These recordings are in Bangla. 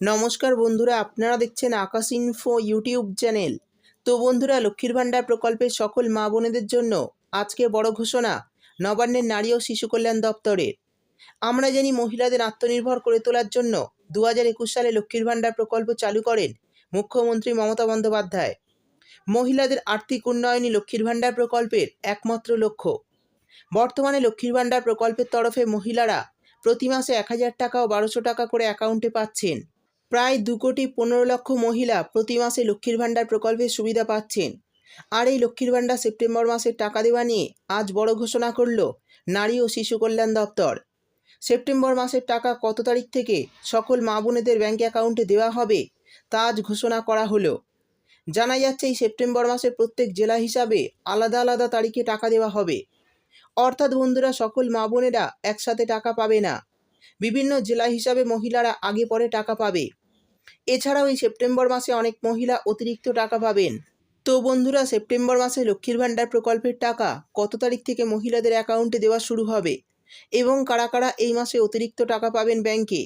নমস্কার বন্ধুরা, আপনারা দেখছেন আকাশ ইনফো ইউটিউব চ্যানেল তো বন্ধুরা, লক্ষ্মীর ভাণ্ডার প্রকল্পের সকল মা বোনেদের জন্য আজকে বড় ঘোষণা, নবান্নের নারী ও শিশু কল্যাণ দপ্তরের। আমরা জানি মহিলাদের আত্মনির্ভর করে তোলার জন্য দু হাজার একুশ সালে লক্ষ্মীর ভাণ্ডার প্রকল্প চালু করেন মুখ্যমন্ত্রী মমতা বন্দ্যোপাধ্যায়। মহিলাদের আর্থিক উন্নয়নই লক্ষ্মীর ভাণ্ডার প্রকল্পের একমাত্র লক্ষ্য। বর্তমানে লক্ষ্মীর ভাণ্ডার প্রকল্পের তরফে মহিলারা প্রতি মাসে এক হাজার টাকা ও বারোশো টাকা করে অ্যাকাউন্টে পাচ্ছেন। প্রায় দু কোটি পনেরো লক্ষ মহিলা প্রতি মাসে লক্ষ্মীর ভাণ্ডার প্রকল্পের সুবিধা পাচ্ছেন। আর এই লক্ষ্মীর ভাণ্ডার সেপ্টেম্বর মাসের টাকা দেওয়া নিয়ে আজ বড় ঘোষণা করল নারী ও শিশু কল্যাণ দপ্তর। সেপ্টেম্বর মাসের টাকা কত তারিখ থেকে সকল মা বোনেদের ব্যাঙ্ক অ্যাকাউন্টে দেওয়া হবে তা আজ ঘোষণা করা হলো। জানা যাচ্ছে এই সেপ্টেম্বর মাসের প্রত্যেক জেলা হিসাবে আলাদা আলাদা তারিখে টাকা দেওয়া হবে। অর্থাৎ বন্ধুরা, সকল মা বোনেরা একসাথে টাকা পাবে না। বিভিন্ন জেলা হিসাবে মহিলারা আগে পরে টাকা পাবে। এছাড়াও এই সেপ্টেম্বর মাসে অনেক মহিলা অতিরিক্ত টাকা পাবেন। তো বন্ধুরা, সেপ্টেম্বর মাসে লক্ষ্মীর ভাণ্ডার প্রকল্পের টাকা কত তারিখ থেকে মহিলাদের অ্যাকাউন্টে দেওয়া শুরু হবে? এবং কারা কারা এই মাসে অতিরিক্ত টাকা পাবেন ব্যাংকে?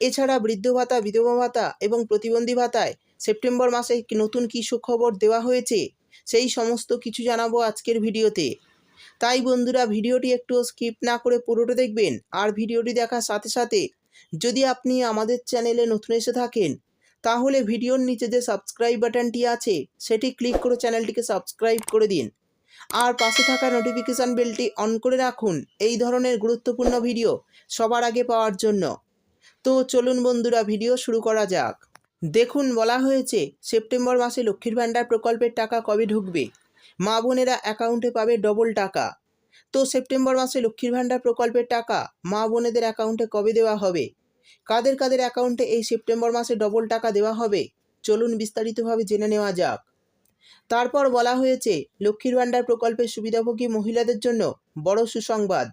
এছাড়া বৃদ্ধ ভাতা, বিধবা ভাতা এবং প্রতিবন্ধী ভাতায় সেপ্টেম্বর মাসে নতুন কী সুখবর দেওয়া হয়েছে? সেই সমস্ত কিছু জানাব আজকের ভিডিওতে। তাই বন্ধুরা, ভিডিওটি একটু স্কিপ না করে পুরোটা দেখবেন আর ভিডিওটি দেখার সাথে সাথে যদি আপনি আমাদের চ্যানেলে নতুন এসে থাকেন, তাহলে ভিডিওর নিচে যে সাবস্ক্রাইব বাটনটি আছে, সেটি ক্লিক করে চ্যানেলটিকে সাবস্ক্রাইব করে দিন। আর পাশে থাকা নোটিফিকেশান বেলটি অন করে রাখুন, এই ধরনের গুরুত্বপূর্ণ ভিডিও সবার আগে পাওয়ার জন্য। তো চলুন বন্ধুরা ভিডিও শুরু করা যাক। দেখুন, বলা হয়েছে, সেপ্টেম্বর মাসে লক্ষ্মীর ভাণ্ডার প্রকল্পের টাকা কবে ঢুকবে? মা বোনেরা অ্যাকাউন্টে পাবে ডবল টাকা। তো সেপ্টেম্বর মাসে লক্ষ্মীর ভাণ্ডার প্রকল্পের টাকা মা বোনেদের অ্যাকাউন্টে কবে দেওয়া হবে? কাদের কাদের অ্যাকাউন্টে এই সেপ্টেম্বর মাসে ডবল টাকা দেওয়া হবে? চলুন বিস্তারিতভাবে জেনে নেওয়া যাক। তারপর বলা হয়েছে, লক্ষ্মীর ভাণ্ডার প্রকল্পের সুবিধাভোগী মহিলাদের জন্য বড় সুসংবাদ।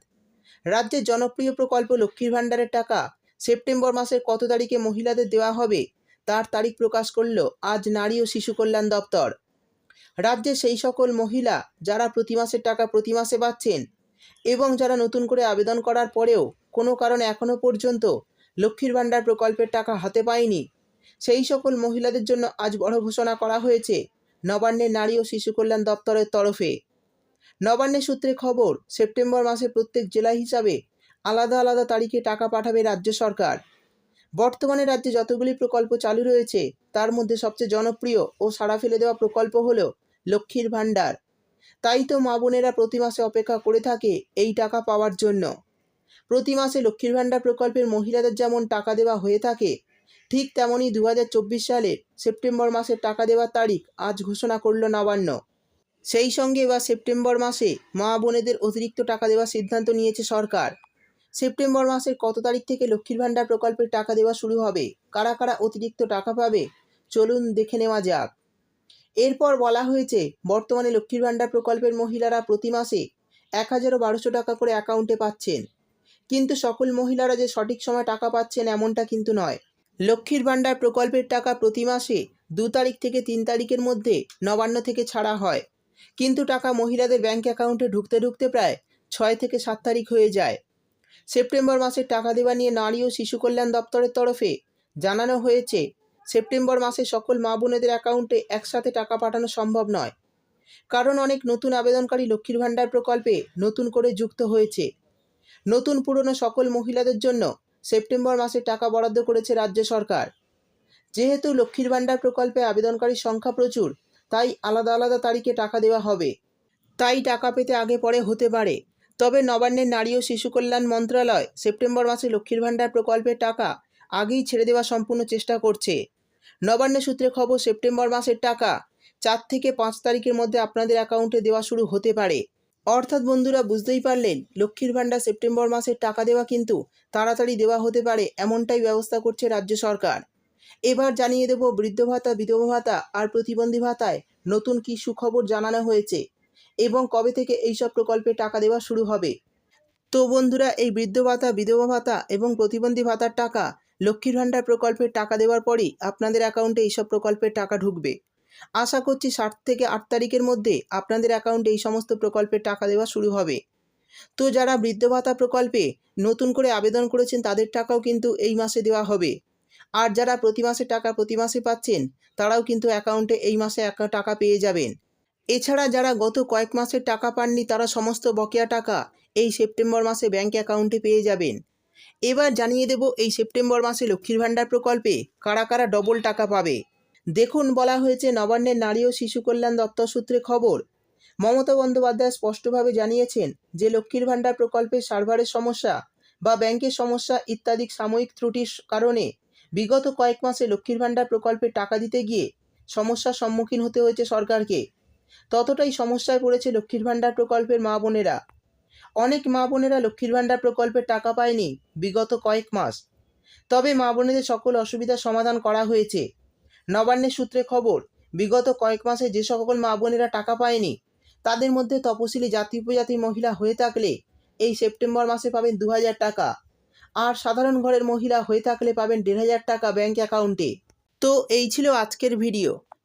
রাজ্যের জনপ্রিয় প্রকল্প লক্ষ্মীর ভাণ্ডারের টাকা সেপ্টেম্বর মাসের কত তারিখে মহিলাদের দেওয়া হবে? তার তারিখ প্রকাশ করল আজ নারী ও শিশু কল্যাণ দপ্তর। রাজ্যে সেই সকল মহিলা যারা প্রতি মাসের টাকা প্রতি মাসে পাচ্ছেন এবং যারা নতুন করে আবেদন করার পরেও কোনো কারণে এখনও পর্যন্ত লক্ষ্মীর ভাণ্ডার প্রকল্পের টাকা হাতে পায়নি, সেই সকল মহিলাদের জন্য আজ বড় ঘোষণা করা হয়েছে নবান্নের নারী ও শিশু কল্যাণ দপ্তরের তরফে। নবান্নের সূত্রে খবর, সেপ্টেম্বর মাসে প্রত্যেক জেলা হিসাবে আলাদা আলাদা তারিখে টাকা পাঠাবে রাজ্য সরকার। বর্তমানে রাজ্যে যতগুলি প্রকল্প চালু রয়েছে, তার মধ্যে সবচেয়ে জনপ্রিয় ও সাড়া ফেলে দেওয়া প্রকল্প হল লক্ষ্মীর ভাণ্ডার। তাই তো মা বোনেরা প্রতি মাসে অপেক্ষা করে থাকে এই টাকা পাওয়ার জন্য। প্রতি মাসে লক্ষ্মীর ভাণ্ডার প্রকল্পের মহিলাদের যেমন টাকা দেওয়া হয়ে থাকে, ঠিক তেমনই দু সালের সেপ্টেম্বর মাসে টাকা দেওয়ার তারিখ আজ ঘোষণা করল নবান্ন। সেই সঙ্গে বা সেপ্টেম্বর মাসে মা বোনেদের অতিরিক্ত টাকা দেওয়ার সিদ্ধান্ত নিয়েছে সরকার। সেপ্টেম্বর মাসের কত তারিখ থেকে লক্ষ্মীর ভাণ্ডার প্রকল্পের টাকা দেওয়া শুরু হবে? কারা কারা অতিরিক্ত টাকা পাবে? চলুন দেখে নেওয়া যাক। এরপর বলা হয়েছে, বর্তমানে লক্ষ্মীর ভাণ্ডার প্রকল্পের মহিলারা প্রতি মাসে এক হাজার বারোশো টাকা করে অ্যাকাউন্টে পাচ্ছেন। কিন্তু সকল মহিলারা যে সঠিক সময় টাকা পাচ্ছেন এমনটা কিন্তু নয়। লক্ষ্মীর ভাণ্ডার প্রকল্পের টাকা প্রতি মাসে দু তারিখ থেকে তিন তারিখের মধ্যে নবান্ন থেকে ছাড়া হয়। কিন্তু টাকা মহিলাদের ব্যাঙ্ক অ্যাকাউন্টে ঢুকতে ঢুকতে প্রায় ছয় থেকে সাত তারিখ হয়ে যায়। সেপ্টেম্বর মাসে টাকা দেওয়া নিয়ে নারী ও শিশু কল্যাণ দপ্তরের তরফে জানানো হয়েছে, সেপ্টেম্বর মাসে সকল মা বোনেদের অ্যাকাউন্টে একসাথে টাকা পাঠানো সম্ভব নয়। কারণ অনেক নতুন আবেদনকারী লক্ষ্মীর ভাণ্ডার প্রকল্পে নতুন করে যুক্ত হয়েছে। নতুন পুরনো সকল মহিলাদের জন্য সেপ্টেম্বর মাসে টাকা বরাদ্দ করেছে রাজ্য সরকার। যেহেতু লক্ষ্মীর ভাণ্ডার প্রকল্পে আবেদনকারীর সংখ্যা প্রচুর, তাই আলাদা আলাদা তারিখে টাকা দেওয়া হবে। তাই টাকা পেতে আগে পরে হতে পারে। তবে নবান্নের নারী ও শিশু কল্যাণ মন্ত্রণালয় সেপ্টেম্বর মাসে লক্ষ্মীর ভাণ্ডার প্রকল্পের টাকা আগেই ছেড়ে দেওয়া সম্পূর্ণ চেষ্টা করছে। নবান্ন সূত্রে খবর, সেপ্টেম্বর মাসের টাকা চার থেকে পাঁচ তারিখের মধ্যে আপনাদের অ্যাকাউন্টে দেওয়া শুরু হতে পারে। অর্থাৎ বন্ধুরা, বুঝতেই পারলেন, লক্ষ্মীর ভাণ্ডার সেপ্টেম্বর মাসের টাকা দেওয়া কিন্তু তাড়াতাড়ি দেওয়া হতে পারে এমনটাই ব্যবস্থা করছে রাজ্য সরকার। এবার জানিয়ে দেব, বৃদ্ধ ভাতা, বিধবা ভাতা আর প্রতিবন্ধী ভাতায় নতুন কী সুখবর জানানো হয়েছে। এবং কবে থেকে এইসব প্রকল্পে টাকা দেওয়া শুরু হবে? তো বন্ধুরা, এই বৃদ্ধ ভাতা, বিধবা ভাতা এবং প্রতিবন্ধী ভাতার টাকা লক্ষ্মীর ভাণ্ডার প্রকল্পের টাকা দেওয়ার পরই আপনাদের অ্যাকাউন্টে এইসব প্রকল্পের টাকা ঢুকবে। আশা করছি সাত থেকে আট তারিখের মধ্যে আপনাদের অ্যাকাউন্টে এই সমস্ত প্রকল্পের টাকা দেওয়া শুরু হবে। তো যারা বৃদ্ধ ভাতা প্রকল্পে নতুন করে আবেদন করেছেন তাদের টাকাও কিন্তু এই মাসে দেওয়া হবে। আর যারা প্রতি মাসে টাকা প্রতি মাসে পাচ্ছেন তারাও কিন্তু অ্যাকাউন্টে এই মাসে টাকা পেয়ে যাবেন। এছাড়া যারা গত কয়েক মাসের টাকা পাননি, তারা সমস্ত বকেয়া টাকা এই সেপ্টেম্বর মাসে ব্যাংক অ্যাকাউন্টে পেয়ে যাবেন। এবার জানিয়ে দেব এই সেপ্টেম্বর মাসে লক্ষ্মীর ভাণ্ডার প্রকল্পে কারা কারা ডবল টাকা পাবে। দেখুন, বলা হয়েছে নবান্নের নারী ও শিশু কল্যাণ দপ্তর সূত্রে খবর। মমতা বন্দ্যোপাধ্যায় স্পষ্টভাবে জানিয়েছেন যে লক্ষ্মীর ভাণ্ডার প্রকল্পের সার্ভারের সমস্যা বা ব্যাংকের সমস্যা ইত্যাদি সাময়িক ত্রুটির কারণে বিগত কয়েক মাসে লক্ষ্মীর ভাণ্ডার প্রকল্পে টাকা দিতে গিয়ে সমস্যার সম্মুখীন হতে হয়েছে সরকারকে। ততটাই সমস্যায় পড়েছে লক্ষ্মীর ভাণ্ডার প্রকল্পের মা বোনেরা। অনেক মা বোনেরা লক্ষ্মীর ভাণ্ডার প্রকল্পের টাকা পায়নি বিগত কয়েক মাস। তবে মা বোনেদের সকল অসুবিধার সমাধান করা হয়েছে। নবান্নের সূত্রে খবর, বিগত কয়েক মাসে যে সকল মা বোনেরা টাকা পায়নি, তাদের মধ্যে তপশিলি জাতি উপজাতির মহিলা হয়ে থাকলে এই সেপ্টেম্বর মাসে পাবেন দু হাজার টাকা। আর সাধারণ ঘরের মহিলা হয়ে থাকলে পাবেন দেড় হাজার টাকা ব্যাংক অ্যাকাউন্টে। তো এই ছিল আজকের ভিডিও।